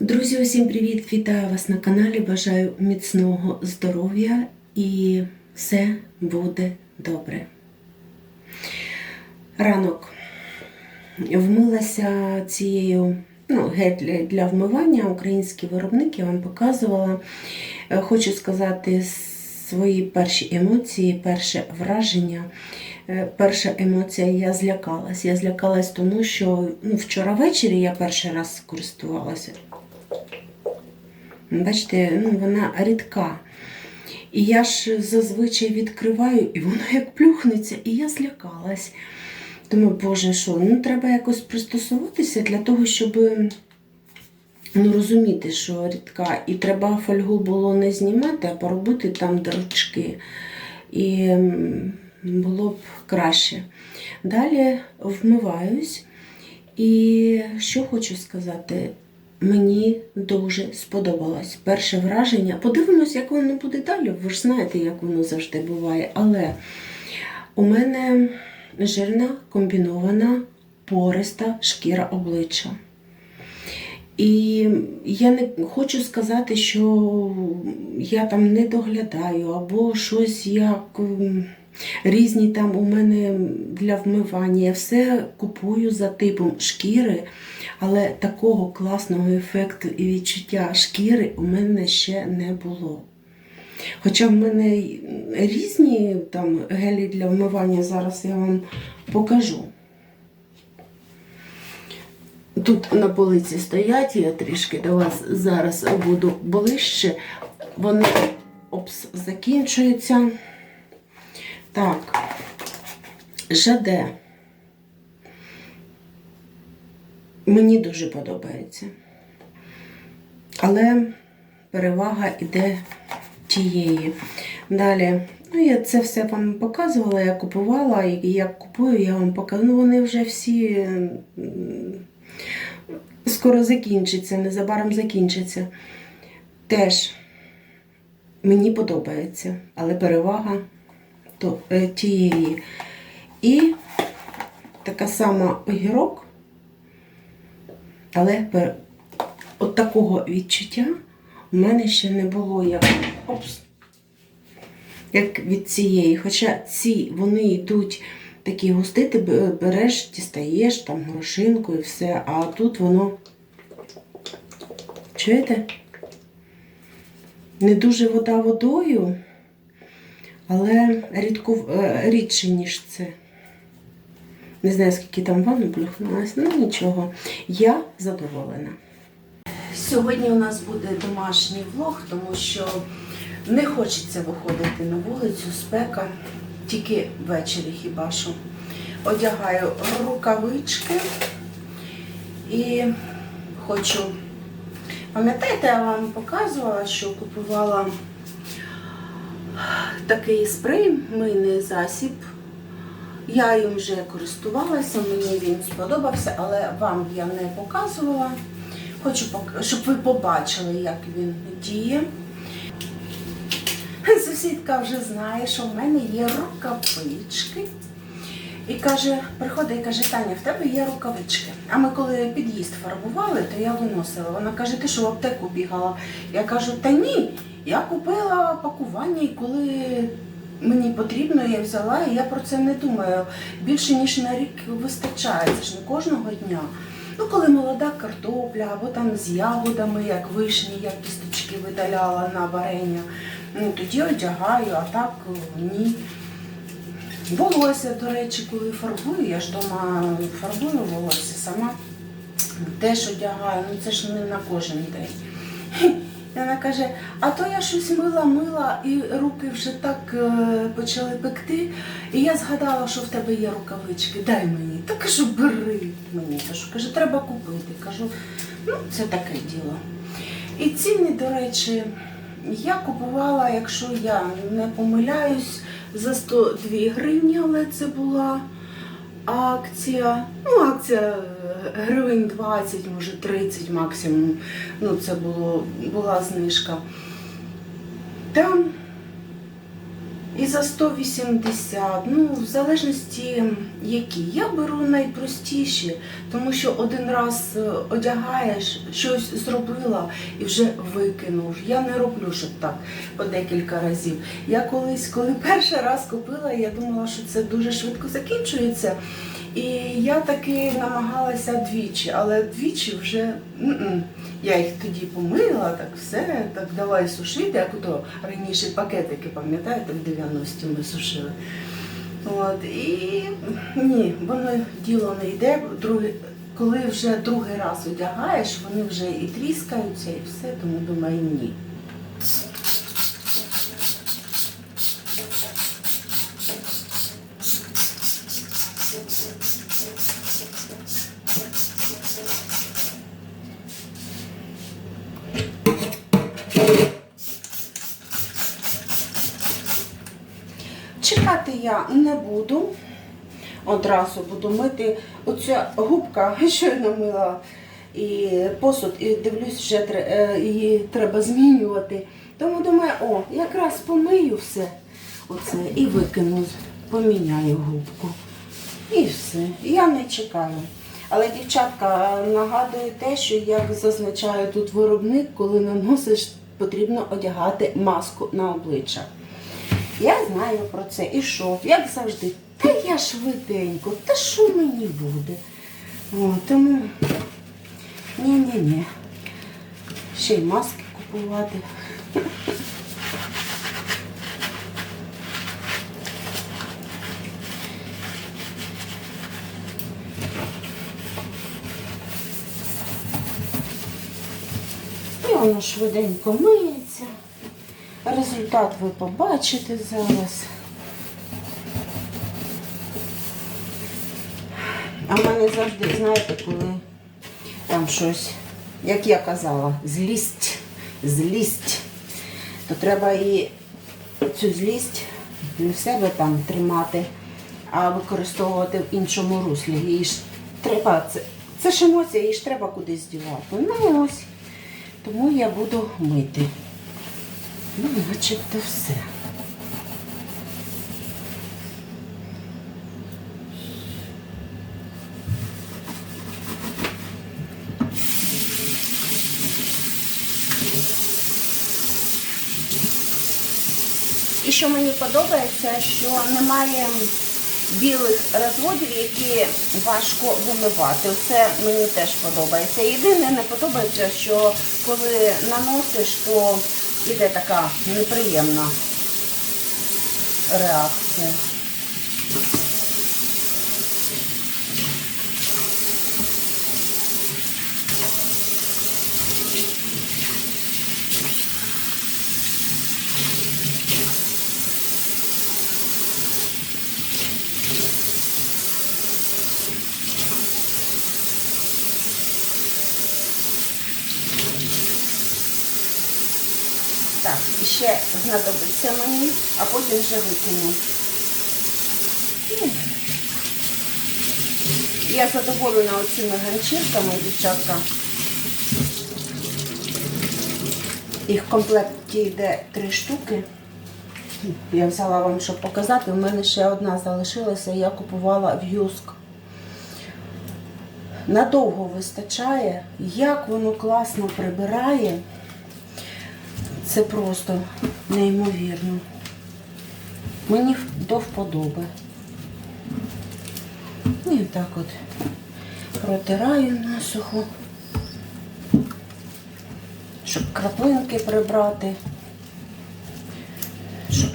Друзі, усім привіт! Вітаю вас на каналі. Бажаю міцного здоров'я і все буде добре. Ранок вмилася цією ну, гель для- вмивання. Український виробник, я вам показувала. Е, Хочу сказати свої перші емоції, перше враження. Е, Перша емоція я злякалась. Я злякалась тому, що ну, вчора ввечері я перший раз користувалася. Бачите, ну, вона рідка. І я ж зазвичай відкриваю, і воно як плюхнеться, і я злякалась. Думаю, боже, що, ну треба якось пристосуватися для того, щоб ну, розуміти, що рідка. І треба фольгу було не знімати, а поробити там дорочки. І було б краще. Далі вмиваюсь. І що хочу сказати, мені дуже сподобалось перше враження. Подивимось, як воно буде далі. Ви ж знаєте, як воно завжди буває. Але у мене жирна комбінована пориста шкіра обличчя. І я не хочу сказати, що я там не доглядаю, або щось як м, різні там у мене для вмивання. Я все купую за типом шкіри, але такого класного ефекту і відчуття шкіри у мене ще не було. Хоча в мене різні там гелі для вмивання, зараз я вам покажу. Тут на полиці стоять, я трішки до вас зараз буду ближче. Вони опс, закінчуються. Так, Жаде. Мені дуже подобається. Але перевага йде тієї. Далі, ну я це все вам показувала, я купувала, і як купую, я вам покажу. Ну, вони вже всі скоро закінчаться, незабаром закінчаться. Теж мені подобається, але перевага тієї. І така сама огірок, але от такого відчуття у мене ще не було як, опс, як від цієї. Хоча ці вони йдуть такі густи, ти береш, дістаєш там горошинку і все, а тут воно. Чуєте? Не дуже вода водою, але рідку, е, рідше, ніж це. Не знаю, скільки там ванну плюхнулась, ну нічого. Я задоволена. Сьогодні у нас буде домашній влог, тому що не хочеться виходити на вулицю, спека, тільки ввечері хіба що. Одягаю рукавички і хочу. Пам'ятаєте, я вам показувала, що купувала такий спрей, мийний засіб. Я їм вже користувалася, мені він сподобався, але вам я не показувала. Хочу, щоб ви побачили, як він діє. Сусідка вже знає, що в мене є рукавички. І каже, приходить і каже, Таня, в тебе є рукавички. А ми коли під'їзд фарбували, то я виносила. Вона каже, ти що в аптеку бігала? Я кажу, та ні, я купила пакування, і коли мені потрібно, я взяла, і я про це не думаю. Більше ніж на рік вистачає, це ж не кожного дня. Ну, коли молода картопля, або там з ягодами, як вишні, я кісточки видаляла на варення, ну тоді одягаю, а так ні. Волосся, до речі, коли фарбую, я ж вдома фарбую волосся сама. Теж одягаю, ну це ж не на кожен день. Вона каже, а то я щось мила, мила, і руки вже так е, почали пекти. І я згадала, що в тебе є рукавички, дай мені. Та кажу, бери мені. Кажу, каже, треба купити. Кажу, ну це таке діло. І ціни, до речі, я купувала, якщо я не помиляюсь, за 102 гривні, але це була акція. Ну, акція е, гривень 20, може 30 максимум. Ну, це було, була знижка. Там і за 180, ну, в залежності які. Я беру найпростіші, тому що один раз е, одягаєш, щось зробила і вже викинув. Я не роблю, щоб так по декілька разів. Я колись, коли перший раз купила, я думала, що це дуже швидко закінчується. І я таки намагалася двічі, але двічі вже м-м. я їх тоді помила, так все, так давай сушити, як ото раніше пакетики, пам'ятаєте, в 90-ті ми сушили. От, і ні, воно діло не йде. Другий, коли вже другий раз одягаєш, вони вже і тріскаються, і все, тому думаю, ні. Одразу буду мити. Оця губка щойно мила і посуд, і дивлюсь, вже е, її треба змінювати. Тому думаю, о, якраз помию все оце і викину, поміняю губку. І все. Я не чекаю. Але дівчатка нагадує те, що як зазначає тут виробник, коли наносиш, потрібно одягати маску на обличчя. Я знаю про це. І що? Як завжди, та я швиденько, та що мені буде? О, тому ні-ні-ні. Ще й маски купувати. І воно швиденько миється. Результат ви побачите зараз. А в мене завжди, знаєте, коли там щось, як я казала, злість, злість, то треба і цю злість не в себе там тримати, а використовувати в іншому руслі. Її ж треба, це, це ж емоція, її ж треба кудись дівати. Ну ось. Тому я буду мити. Ну, начебто все. Що мені подобається, що немає білих розводів, які важко вимивати. Це мені теж подобається. Єдине не подобається, що коли наносиш, то йде така неприємна реакція. Так, ще знадобиться мені, а потім вже викину. Я задоволена оцими ганчірками, дівчатка. Їх в комплекті йде три штуки. Я взяла вам, щоб показати. У мене ще одна залишилася, я купувала в Юск. Надовго вистачає, як воно класно прибирає. Це просто неймовірно. Мені до вподоби. І так от протираю насухо, щоб краплинки прибрати. Щоб,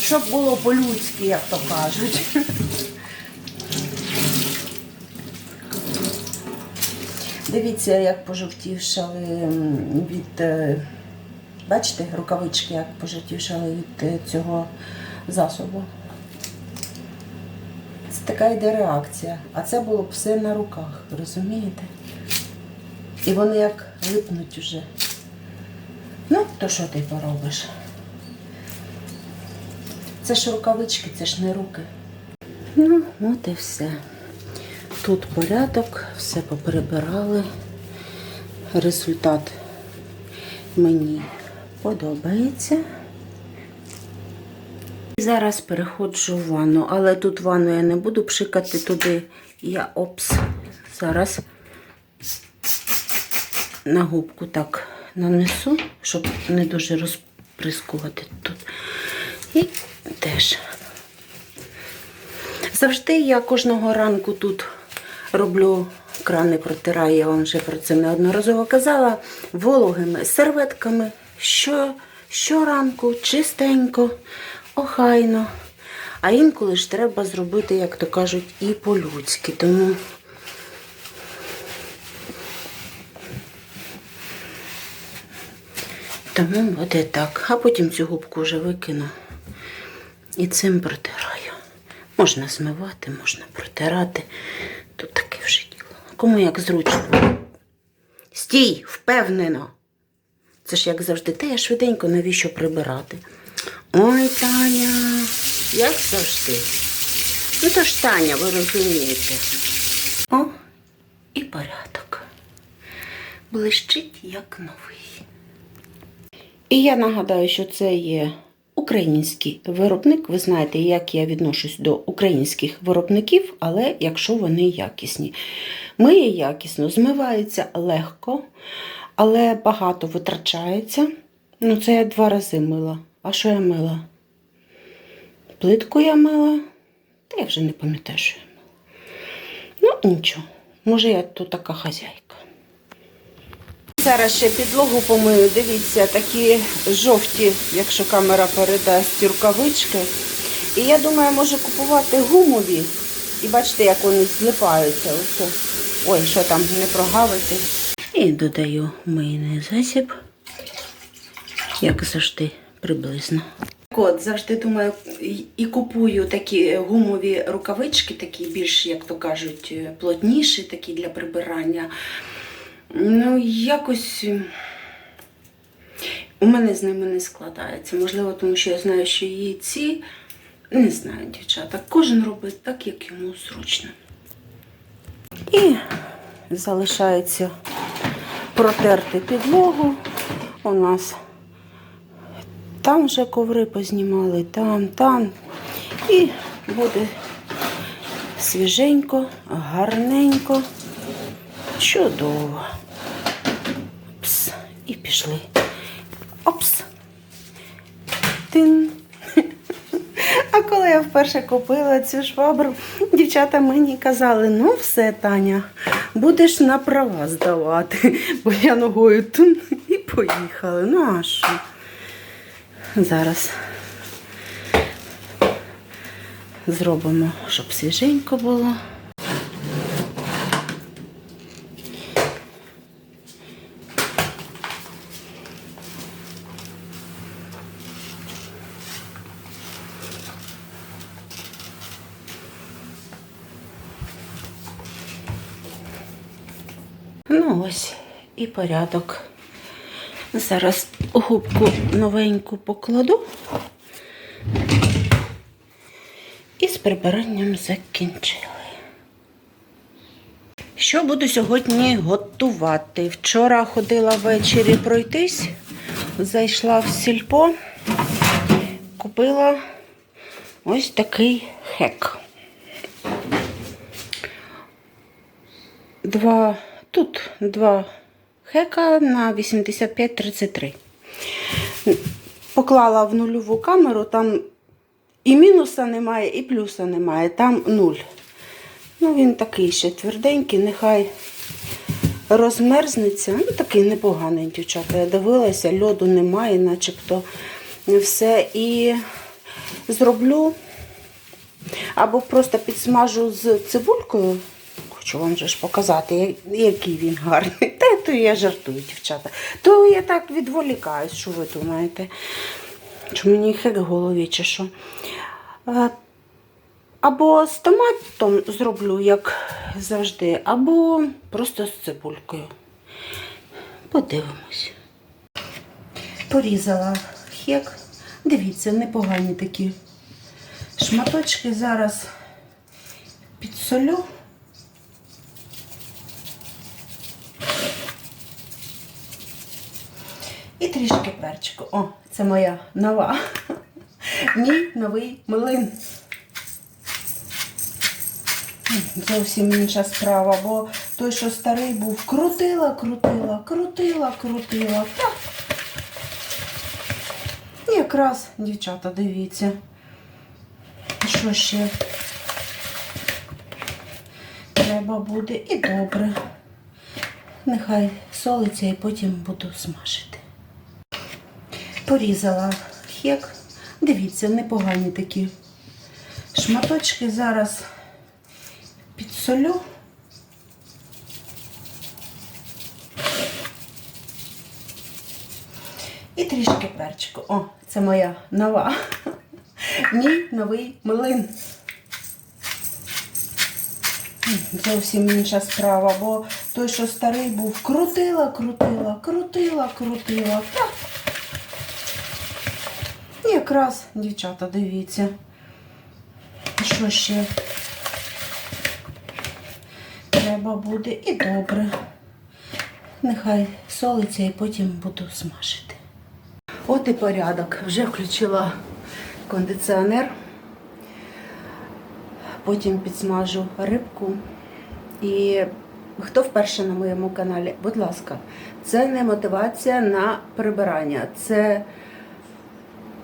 щоб було по-людськи, як то кажуть. Дивіться, як пожовтівшали від, е, бачите, рукавички, як пожовтівшали від е, цього засобу. Це така йде реакція. А це було б все на руках, розумієте? І вони як липнуть уже. Ну, то що ти поробиш? Це ж рукавички, це ж не руки. Ну, от і все. Тут порядок, все поприбирали. Результат мені подобається. Зараз переходжу в ванну, але тут ванну я не буду пшикати туди. Я опс. Зараз на губку так нанесу, щоб не дуже розприскувати тут. І теж. Завжди я кожного ранку тут роблю крани протираю, я вам вже про це неодноразово казала, вологими серветками. Що, щоранку, чистенько, охайно. А інколи ж треба зробити, як то кажуть, і по-людськи. Тому Тому буде так. А потім цю губку вже викину і цим протираю. Можна змивати, можна протирати. Тут таке вже діло. Кому як зручно. Стій, впевнено. Це ж як завжди, те я швиденько навіщо прибирати. Ой, Таня, як завжди. Ну то ж Таня, ви розумієте. О, і порядок. Блищить як новий. І я нагадаю, що це є український виробник. Ви знаєте, як я відношусь до українських виробників, але якщо вони якісні. Миє якісно, змивається легко, але багато витрачається. Ну, це я два рази мила. А що я мила? Плитку я мила, та я вже не пам'ятаю, що я мила. Ну, нічого. Може, я тут така хазяйка. Зараз ще підлогу помию. Дивіться, такі жовті, якщо камера передасть, рукавички. І я думаю, може купувати гумові. І бачите, як вони злипаються. Ось. Ой, що там, не прогавити. І додаю мийний засіб, як завжди, приблизно. От, завжди думаю, і купую такі гумові рукавички, такі більш, як то кажуть, плотніші, такі для прибирання. Ну, якось у мене з ними не складається. Можливо, тому що я знаю, що її ці, не знаю, дівчата, кожен робить так, як йому зручно. І залишається протерти підлогу. У нас там вже коври познімали, там, там. І буде свіженько, гарненько. Чудово. Опс. І пішли. Опс. Тин. А коли я вперше купила цю швабру, дівчата мені казали, ну все, Таня, будеш на права здавати. Бо я ногою тун і поїхали. Ну а що? Зараз зробимо, щоб свіженько було. Ну ось і порядок. Зараз губку новеньку покладу. І з прибиранням закінчили. Що буду сьогодні готувати? Вчора ходила ввечері пройтись, зайшла в сільпо, купила ось такий хек. Два, тут два хека на 85-33. Поклала в нульову камеру, там і мінуса немає, і плюса немає, там нуль. Ну, він такий ще тверденький, нехай розмерзнеться. Ну, такий непоганий, дівчата. Я дивилася, льоду немає, начебто все. І зроблю або просто підсмажу з цибулькою. Хочу вам же ж показати, який він гарний. Та то я жартую, дівчата. То я так відволікаюсь, що ви думаєте? Чи мені хек в голові, чи що? Або з томатом зроблю, як завжди, або просто з цибулькою. Подивимось. Порізала хек. Дивіться, непогані такі шматочки. Зараз підсолю. І трішки перчику. О, це моя нова. Мій новий млин. Зовсім інша справа, бо той, що старий був, крутила, крутила, крутила, крутила. Та. І Якраз, дівчата, дивіться. Що ще? Треба буде і добре. Нехай солиться і потім буду смажити. Порізала хек. Дивіться, непогані такі шматочки. Зараз підсолю. І трішки перчику. О, це моя нова. Мій новий млин. Зовсім інша справа, бо той, що старий був, крутила, крутила, крутила, крутила. Та. І якраз, дівчата, дивіться. Що ще? Треба буде і добре. Нехай солиться і потім буду смажити. От і порядок. Вже включила кондиціонер. Потім підсмажу рибку. І хто вперше на моєму каналі, будь ласка, це не мотивація на прибирання. Це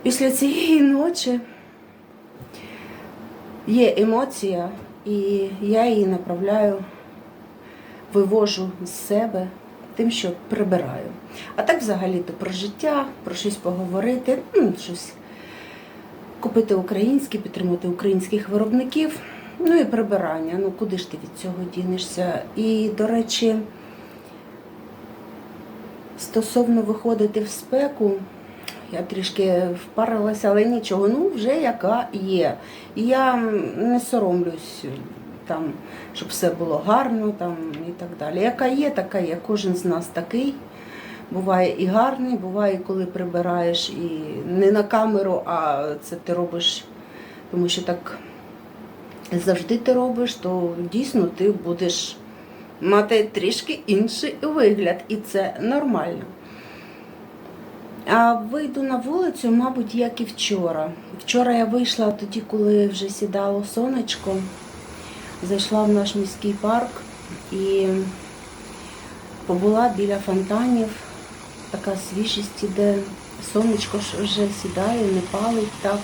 після цієї ночі є емоція, і я її направляю, вивожу з себе тим, що прибираю. А так взагалі-то про життя, про щось поговорити, ну, щось купити українське, підтримати українських виробників. Ну і прибирання. Ну куди ж ти від цього дінешся? І, до речі, стосовно виходити в спеку, я трішки впарилася, але нічого, ну вже яка є. І я не соромлюсь там, щоб все було гарно там, і так далі. Яка є, така є. Кожен з нас такий. Буває і гарний, буває, коли прибираєш і не на камеру, а це ти робиш, тому що так завжди ти робиш, то дійсно ти будеш мати трішки інший вигляд, і це нормально. А вийду на вулицю, мабуть, як і вчора. Вчора я вийшла тоді, коли вже сідало сонечко, зайшла в наш міський парк і побула біля фонтанів. Така свіжість іде, сонечко ж вже сідає, не палить так.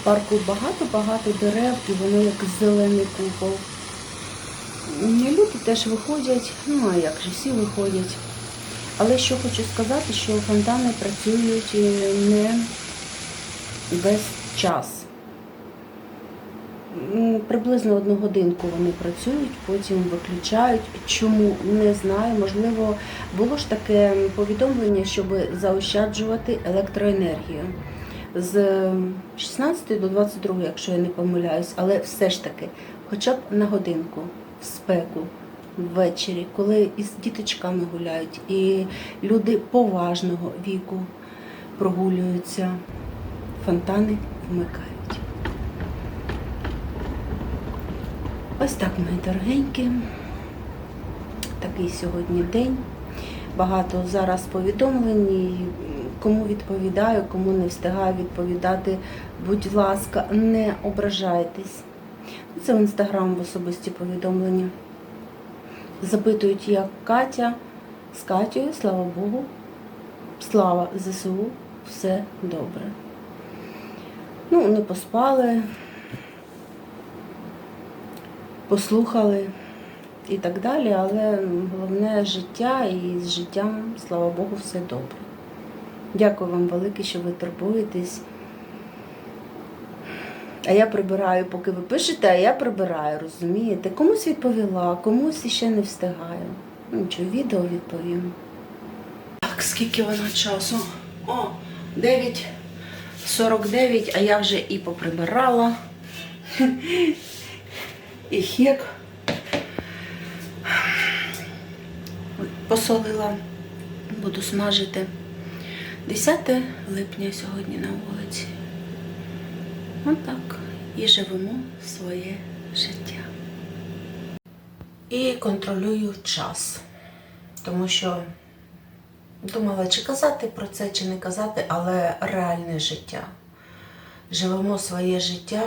В парку багато-багато дерев і воно як зелений купол. Люди теж виходять, ну а як же всі виходять. Але що хочу сказати, що фонтани працюють е, не весь час. Приблизно одну годинку вони працюють, потім виключають. Чому не знаю. Можливо, було ж таке повідомлення, щоб заощаджувати електроенергію з 16 до 22, якщо я не помиляюсь, але все ж таки, хоча б на годинку в спеку. Ввечері, коли із діточками гуляють, і люди поважного віку прогулюються, фонтани вмикають. Ось так, мої дорогенькі. Такий сьогодні день. Багато зараз повідомлень. Кому відповідаю, кому не встигаю відповідати. Будь ласка, не ображайтесь. Це в інстаграм в особисті повідомлення. Запитують, як Катя з Катєю, слава Богу, слава ЗСУ, все добре. Ну, не поспали, послухали і так далі, але головне життя і з життям, слава Богу, все добре. Дякую вам велике, що ви турбуєтесь. А я прибираю, поки ви пишете, а я прибираю, розумієте? Комусь відповіла, комусь іще не встигаю. Ну, Нічого, відео відповім. Так, скільки воно часу? О, 9.49, а я вже і поприбирала. І хек. Посолила, буду смажити. 10 липня сьогодні на вулиці. Отак. І живемо своє життя. І контролюю час. Тому що Думала, чи казати про це, чи не казати, але реальне життя. Живемо своє життя.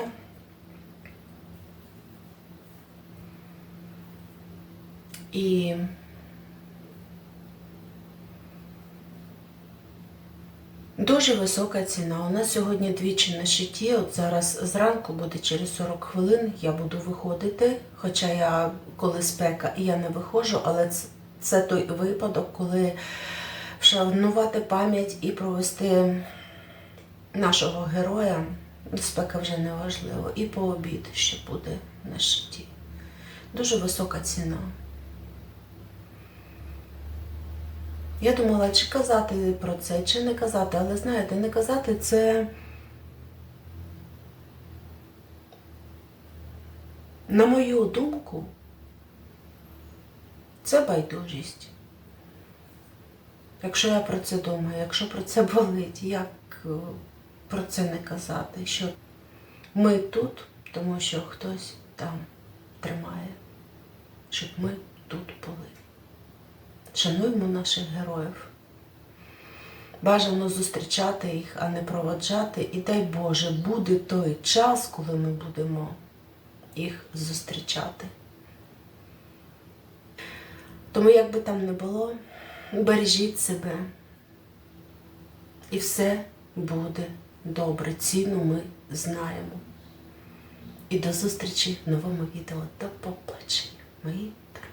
І дуже висока ціна. У нас сьогодні двічі на щиті. От зараз зранку буде через 40 хвилин. Я буду виходити. Хоча я коли спека і я не виходжу, але це, це той випадок, коли вшанувати пам'ять і провести нашого героя. Спека вже не важливо. І по обід ще буде на щиті. Дуже висока ціна. Я думала, чи казати про це, чи не казати, але знаєте, не казати це. На мою думку, це байдужість. Якщо я про це думаю, якщо про це болить, як е, про це не казати? Що ми тут, тому що хтось там тримає, щоб ми тут були. Шануємо наших героїв. Бажано зустрічати їх, а не проводжати. І дай Боже, буде той час, коли ми будемо їх зустрічати. Тому, як би там не було, бережіть себе. І все буде добре. Ціну ми знаємо. І до зустрічі в новому відео. До побачення, мої дорогі.